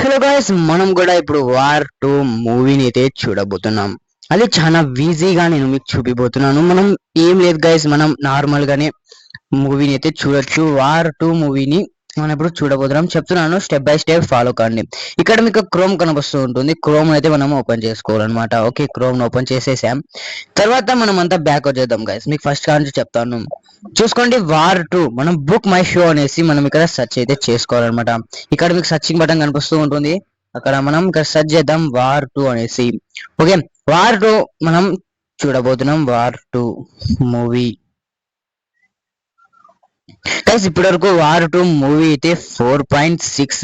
Hello guys మనం కూడా ఇప్పుడు వార్ టూ మూవీని అయితే చూడబోతున్నాం. అది చాలా ఈజీగా నేను మీకు చూపిపోతున్నాను మనం ఏం లేదు గైస్ మనం నార్మల్గానే మూవీని అయితే చూడొచ్చు. వార్ టూ మూవీని మనం ఇప్పుడు చూడబోతున్నాం. చెప్తున్నాను స్టెప్ బై స్టెప్ ఫాలో కండి. ఇక్కడ మీకు క్రోమ్ కనిపిస్తూ ఉంటుంది. క్రోమ్ అయితే మనం ఓపెన్ చేసుకోవాలన్నమాట. ఓకే క్రోమ్ ఓపెన్ చేసేసాం. తర్వాత మనం అంతా బ్యాక్ వచ్చేద్దాం గైస్ మీకు ఫస్ట్ కానీ చెప్తాను. చూసుకోండి వార్ టూ. మనం బుక్ మై షో అనేసి మనం ఇక్కడ సెర్చ్ అయితే చేసుకోవాలన్నమాట. ఇక్కడ మీకు సర్చింగ్ బటన్ కనిపిస్తూ ఉంటుంది. అక్కడ మనం ఇక్కడ సెర్చ్ చేద్దాం వార్ టూ అనేసి. ఓకే వార్ టూ మనం చూడబోతున్నాం. War two movie. గైస్ ఇప్పటి వరకు వార్ టూ మూవీ అయితే ఫోర్ పాయింట్ సిక్స్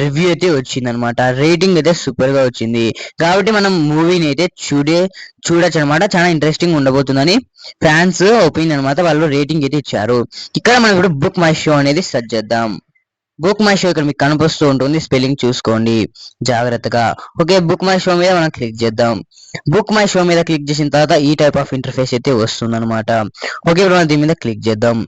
రివ్యూ అయితే వచ్చింది అనమాట రేటింగ్ అయితే సూపర్గా వచ్చింది. కాబట్టి మనం మూవీని అయితే చూడే చూడొచ్చు అనమాట చాలా ఇంట్రెస్టింగ్ ఉండబోతుందని ఫ్యాన్స్ ఒపీనియన్ అనమాట వాళ్ళు రేటింగ్ అయితే ఇచ్చారు. ఇక్కడ మనం ఇప్పుడు బుక్ మై షో అనేది సెర్చ్ చేద్దాం. బుక్ మై షో ఇక్కడ మీకు కనిపిస్తూ ఉంటుంది. స్పెల్లింగ్ చూసుకోండి. జాగ్రత్తగా. ఓకే బుక్ మై షో మీద మనం క్లిక్ చేద్దాం. బుక్ మై షో మీద క్లిక్ చేసిన తర్వాత ఈ టైప్ ఆఫ్ ఇంటర్ఫేస్ అయితే వస్తుంది అనమాట ఓకే ఇప్పుడు మనం దీని మీద క్లిక్ చేద్దాం.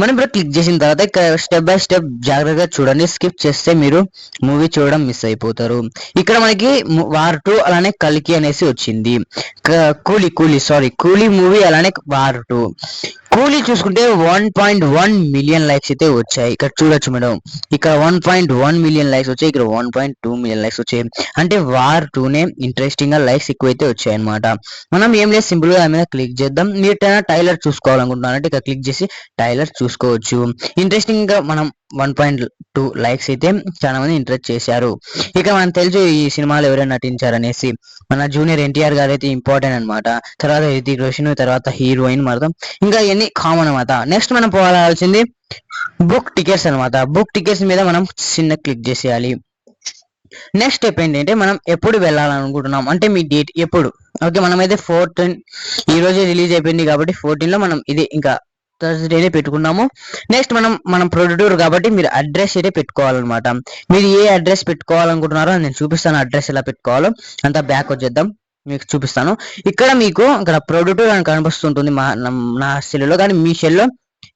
మనం ఇప్పుడు క్లిక్ చేసిన తర్వాత ఇక్కడ స్టెప్ బై స్టెప్ జాగ్రత్తగా చూడండి. స్కిప్ చేస్తే మీరు మూవీ చూడడం మిస్ అయిపోతారు. ఇక్కడ మనకి వార్ టూ అలానే కలికి అనేసి వచ్చింది. కూలీ కూలీ సారీ కూలీ మూవీ అలానే వార్ టూ కూలీ చూసుకుంటే one point one million likes అయితే వచ్చాయి. ఇక్కడ చూడొచ్చు మేడం. ఇక్కడ one point one million likes వచ్చాయి. ఇక్కడ one point two million likes వచ్చాయి. అంటే వార్ టూనే ఇంట్రెస్టింగ్గా లైక్స్ ఎక్కువైతే వచ్చాయి అనమాట మనం ఏం లేదు సింపుల్గా మీద క్లిక్ చేద్దాం. మీరు టైలర్ చూసుకోవాలనుకుంటున్నారంటే ఇక్కడ క్లిక్ చేసి టైలర్ చూసుకోవచ్చు. ఇంట్రెస్టింగ్గా మనం వన్ పాయింట్ టూ లైక్స్ అయితే చాలా మంది ఇంట్రెస్ట్ చేశారు. ఇక మనం తెలుసు ఈ సినిమాలో ఎవరైనా నటించారనేసి మన జూనియర్ ఎన్టీఆర్ గారు అయితే ఇంపార్టెంట్ అనమాట తర్వాత హృతిక్ రోషన్ తర్వాత హీరోయిన్ మాత్రం. ఇంకా ఇవన్నీ కామన్ అనమాట నెక్స్ట్ మనం పోవాల్సింది బుక్ టికెట్స్ అనమాట బుక్ టికెట్స్ మీద మనం చిన్న క్లిక్ చేసేయాలి. నెక్స్ట్ స్టెప్ ఏంటంటే మనం ఎప్పుడు వెళ్ళాలనుకుంటున్నాం? అంటే మీ డేట్ ఎప్పుడు? ఓకే మనమైతే ఫోర్టీన్ ఈ రోజే రిలీజ్ అయిపోయింది కాబట్టి ఫోర్టీన్లో మనం ఇది ఇంకా థర్స్డేనే పెట్టుకున్నాము. నెక్స్ట్ మనం మనం ప్రొడ్యూటర్ కాబట్టి మీరు అడ్రస్ అయితే పెట్టుకోవాలన్నమాట. మీరు ఏ అడ్రస్ పెట్టుకోవాలనుకుంటున్నారో నేను చూపిస్తాను అడ్రస్ ఎలా పెట్టుకోవాలో. అంతా బ్యాక్ వచ్చేద్దాం. మీకు చూపిస్తాను. ఇక్కడ మీకు ఇక్కడ ప్రొడ్యూటర్ అని కనిపిస్తుంటుంది మా నా సెల్లో కానీ మీ సెల్లో.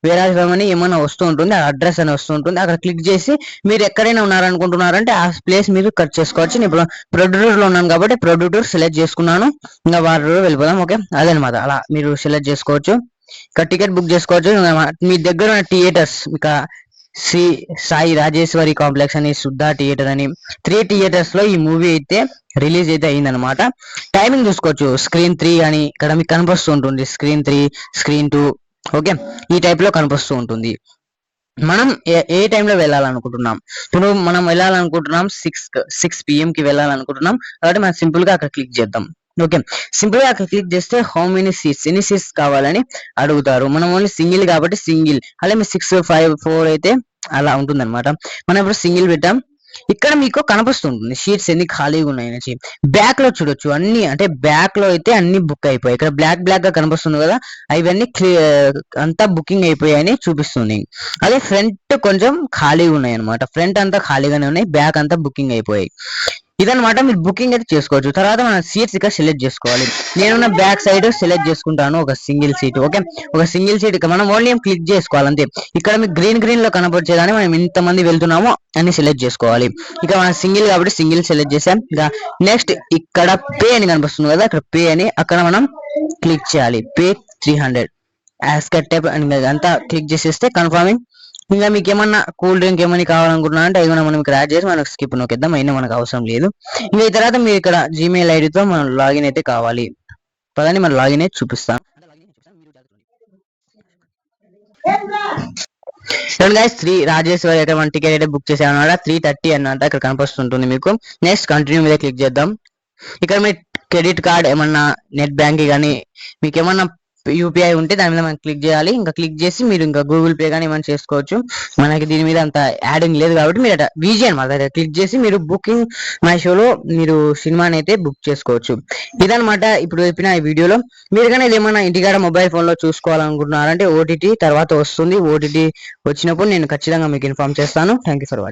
వేరే అని ఏమైనా వస్తూ ఉంటుంది ఆ అడ్రస్ అని వస్తూ ఉంటుంది. అక్కడ క్లిక్ చేసి మీరు ఎక్కడైనా ఉన్నారనుకుంటున్నారంటే ఆ ప్లేస్ మీరు కట్ చేసుకోవచ్చు. నేను ఇప్పుడు ఉన్నాను కాబట్టి ప్రొడ్యూటర్ సెలెక్ట్ చేసుకున్నాను. ఇంకా వారు వెళ్ళిపోదాం ఓకే? అదనమాట అలా మీరు సెలెక్ట్ చేసుకోవచ్చు. ఇక్కడ టికెట్ బుక్ చేసుకోవచ్చు. మీ దగ్గర ఉన్న థియేటర్స్ ఇక శ్రీ సాయి రాజేశ్వరి కాంప్లెక్స్ అని సుద్ధా థియేటర్ అని త్రీ థియేటర్స్లో ఈ మూవీ అయితే రిలీజ్ అయితే అయిందనమాట టైమింగ్ చూసుకోవచ్చు. స్క్రీన్ త్రీ అని ఇక్కడ మీకు కనిపిస్తూ ఉంటుంది. Screen three screen two okay? ఈ టైప్లో కనిపిస్తూ ఉంటుంది. మనం ఏ టైంలో వెళ్ళాలనుకుంటున్నాం? ఇప్పుడు మనం వెళ్ళాలనుకుంటున్నాం సిక్స్ సిక్స్ పిఎం కి వెళ్ళాలనుకుంటున్నాం. కాబట్టి మనం సింపుల్గా అక్కడ క్లిక్ చేద్దాం. ఓకే. సింపుల్గా అక్కడ క్లిక్ చేస్తే హౌ మెనీ సీట్స్ ఎన్ని సీట్స్ కావాలని అడుగుతారు. మనం ఓన్లీ సింగిల్ కాబట్టి సింగిల్. అలాగే సిక్స్ ఫైవ్ ఫోర్ అయితే అలా ఉంటుంది అనమాట మనం ఇప్పుడు సింగిల్ పెట్టాం. ఇక్కడ మీకు కనిపిస్తుంటుంది షీట్స్ ఎన్ని ఖాళీగా ఉన్నాయి బ్యాక్లో చూడొచ్చు. అన్ని అంటే బ్యాక్లో అయితే అన్ని బుక్ అయిపోయాయి. ఇక్కడ బ్లాక్ బ్లాక్గా కనిపిస్తుంది కదా అవన్నీ అంతా బుకింగ్ అయిపోయాయని చూపిస్తుంది. అదే ఫ్రంట్ కొంచెం ఖాళీగా ఉన్నాయి అనమాట ఫ్రంట్ అంతా ఖాళీగానే ఉన్నాయి. బ్యాక్ అంతా బుకింగ్ అయిపోయాయి. ఇదనమాట మీరు బుకింగ్ అయితే చేసుకోవచ్చు. తర్వాత మనం సీట్స్ ఇక్కడ సెలెక్ట్ చేసుకోవాలి. నేను బ్యాక్ సైడ్ సెలెక్ట్ చేసుకుంటాను ఒక సింగిల్ సీట్ ఓకే? ఒక సింగిల్ సీట్ మనం ఓన్లీ క్లిక్ చేసుకోవాలి అంతే ఇక్కడ మీకు గ్రీన్ గ్రీన్లో కనపరిచేదాన్ని మనం ఎంత మంది వెళ్తున్నామో అని సెలెక్ట్ చేసుకోవాలి. ఇక్కడ మనం సింగిల్ కాబట్టి సింగిల్ సెలెక్ట్ చేసాం. ఇక నెక్స్ట్ ఇక్కడ పే అని కనిపిస్తుంది కదా అక్కడ పే అని అక్కడ మనం క్లిక్ చేయాలి. Pay three hundred. యాస్కట్ టైప్ అని అంతా క్లిక్ చేసేస్తే కన్ఫర్మింగ్ ఇంకా మీకు ఏమన్నా కూల్ డ్రింక్ ఏమైనా కావాలనుకుంటున్నా అంటే అది మనం ఇక్కడ యాడ్ చేసి మనకు స్కిప్ నొక్కిద్దాం అయినా మనకు అవసరం లేదు. ఇంకా తర్వాత మీరు ఇక్కడ జీమెయిల్ ఐడితో మనం లాగిన్ అయితే కావాలి. పదని మనం లాగిన్ అయితే చూపిస్తాం. గైస్ త్రీ రాజేశ్వరి అయితే మన టికెట్ అయితే బుక్ చేసామన్నమాట త్రీ థర్టీ అన్నమాట ఇక్కడ కనిపిస్తుంటుంది మీకు. నెక్స్ట్ కంటిన్యూ మీద క్లిక్ చేద్దాం. ఇక్కడ మీ క్రెడిట్ కార్డ్ ఏమన్నా నెట్ బ్యాంకింగ్ కానీ మీకు ఏమన్నా యూపీఐ ఉంటే దాని మీద మనం క్లిక్ చేయాలి. ఇంకా క్లిక్ చేసి మీరు ఇంకా గూగుల్ పే కానీ ఏమైనా చేసుకోవచ్చు. మనకి దీని మీద అంత యాడింగ్ లేదు కాబట్టి మీరు వీజీ అనమాట క్లిక్ చేసి మీరు బుకింగ్ మై షోలో మీరు సినిమాని అయితే బుక్ చేసుకోవచ్చు. ఇదనమాట ఇప్పుడు చెప్పిన ఈ వీడియోలో మీరు కానీ ఏమైనా ఇంటికాడ మొబైల్ ఫోన్లో చూసుకోవాలనుకుంటున్నారంటే ఓటీటీ తర్వాత వస్తుంది. ఓటీటీ వచ్చినప్పుడు నేను ఖచ్చితంగా మీకు ఇన్ఫార్మ్ చేస్తాను. Thank for watching